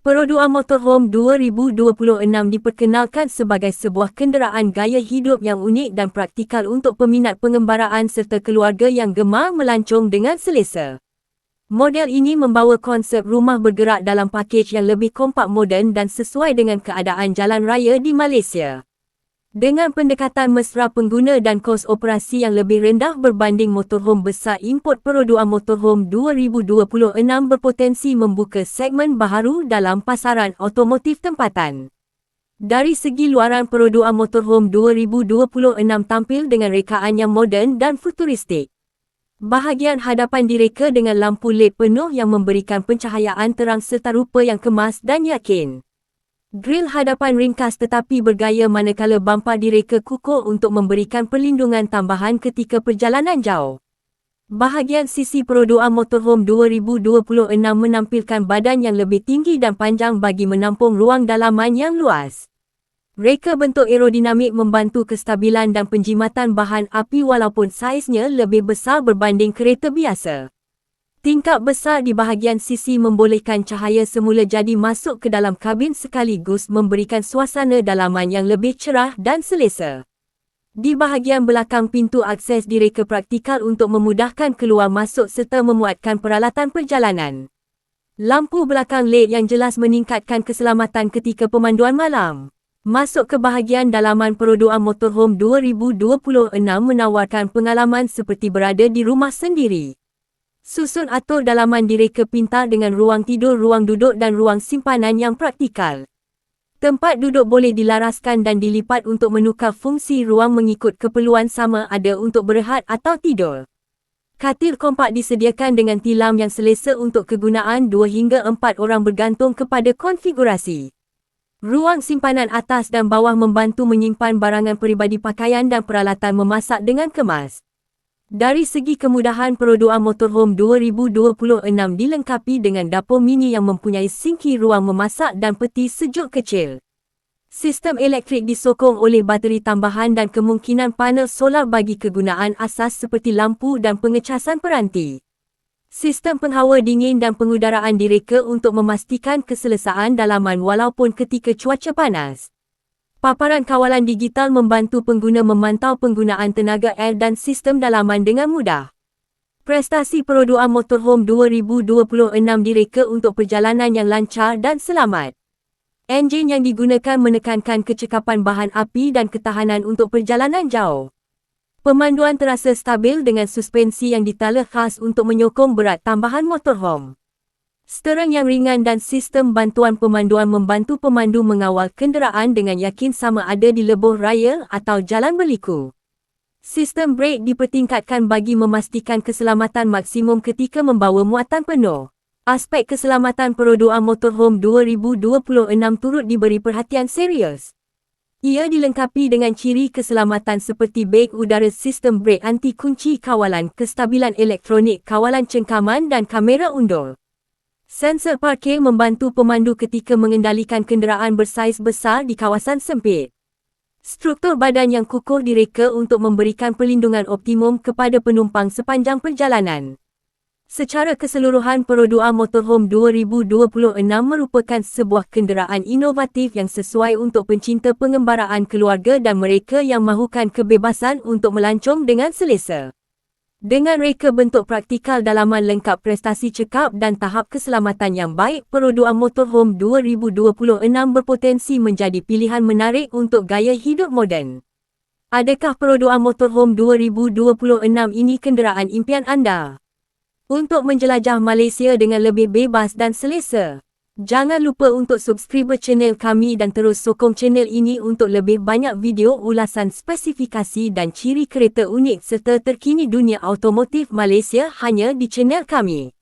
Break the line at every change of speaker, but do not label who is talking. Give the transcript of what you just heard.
Perodua Motorhome 2026 diperkenalkan sebagai sebuah kenderaan gaya hidup yang unik dan praktikal untuk peminat pengembaraan serta keluarga yang gemar melancong dengan selesa. Model ini membawa konsep rumah bergerak dalam pakej yang lebih kompak moden dan sesuai dengan keadaan jalan raya di Malaysia. Dengan pendekatan mesra pengguna dan kos operasi yang lebih rendah berbanding motorhome besar import Perodua Motorhome 2026 berpotensi membuka segmen baharu dalam pasaran otomotif tempatan. Dari segi luaran Perodua Motorhome 2026 tampil dengan rekaan yang moden dan futuristik. Bahagian hadapan direka dengan lampu LED penuh yang memberikan pencahayaan terang serta rupa yang kemas dan yakin. Grill hadapan ringkas tetapi bergaya manakala bampa direka kukuh untuk memberikan perlindungan tambahan ketika perjalanan jauh. Bahagian sisi Perodua Motorhome 2026 menampilkan badan yang lebih tinggi dan panjang bagi menampung ruang dalaman yang luas. Reka bentuk aerodinamik membantu kestabilan dan penjimatan bahan api walaupun saiznya lebih besar berbanding kereta biasa. Tingkap besar di bahagian sisi membolehkan cahaya semula jadi masuk ke dalam kabin sekaligus memberikan suasana dalaman yang lebih cerah dan selesa. Di bahagian belakang pintu akses direka praktikal untuk memudahkan keluar masuk serta memuatkan peralatan perjalanan. Lampu belakang LED yang jelas meningkatkan keselamatan ketika pemanduan malam. Masuk ke bahagian dalaman Perodua Motorhome 2026 menawarkan pengalaman seperti berada di rumah sendiri. Susun atur dalaman direka pintar dengan ruang tidur, ruang duduk dan ruang simpanan yang praktikal. Tempat duduk boleh dilaraskan dan dilipat untuk menukar fungsi ruang mengikut keperluan sama ada untuk berehat atau tidur. Katil kompak disediakan dengan tilam yang selesa untuk kegunaan 2 hingga 4 orang bergantung kepada konfigurasi. Ruang simpanan atas dan bawah membantu menyimpan barangan peribadi pakaian dan peralatan memasak dengan kemas. Dari segi kemudahan Perodua Motorhome 2026 dilengkapi dengan dapur mini yang mempunyai sinki ruang memasak dan peti sejuk kecil. Sistem elektrik disokong oleh bateri tambahan dan kemungkinan panel solar bagi kegunaan asas seperti lampu dan pengecasan peranti. Sistem penghawa dingin dan pengudaraan direka untuk memastikan keselesaan dalaman walaupun ketika cuaca panas. Paparan kawalan digital membantu pengguna memantau penggunaan tenaga air dan sistem dalaman dengan mudah. Prestasi Perodua Motorhome 2026 direka untuk perjalanan yang lancar dan selamat. Enjin yang digunakan menekankan kecekapan bahan api dan ketahanan untuk perjalanan jauh. Pemanduan terasa stabil dengan suspensi yang ditala khas untuk menyokong berat tambahan motorhome. Stereng yang ringan dan sistem bantuan pemanduan membantu pemandu mengawal kenderaan dengan yakin sama ada di lebuh raya atau jalan berliku. Sistem brake dipertingkatkan bagi memastikan keselamatan maksimum ketika membawa muatan penuh. Aspek keselamatan Perodua Motorhome 2026 turut diberi perhatian serius. Ia dilengkapi dengan ciri keselamatan seperti beg udara sistem brake anti kunci kawalan, kestabilan elektronik kawalan cengkaman dan kamera undur. Sensor parkir membantu pemandu ketika mengendalikan kenderaan bersaiz besar di kawasan sempit. Struktur badan yang kukuh direka untuk memberikan perlindungan optimum kepada penumpang sepanjang perjalanan. Secara keseluruhan Perodua Motorhome 2026 merupakan sebuah kenderaan inovatif yang sesuai untuk pencinta pengembaraan keluarga dan mereka yang mahukan kebebasan untuk melancong dengan selesa. Dengan reka bentuk praktikal dalaman lengkap prestasi cekap dan tahap keselamatan yang baik, Perodua Motorhome 2026 berpotensi menjadi pilihan menarik untuk gaya hidup moden. Adakah Perodua Motorhome 2026 ini kenderaan impian anda? Untuk menjelajah Malaysia dengan lebih bebas dan selesa. Jangan lupa untuk subscribe channel kami dan terus sokong channel ini untuk lebih banyak video ulasan spesifikasi dan ciri kereta unik serta terkini dunia automotif Malaysia hanya di channel kami.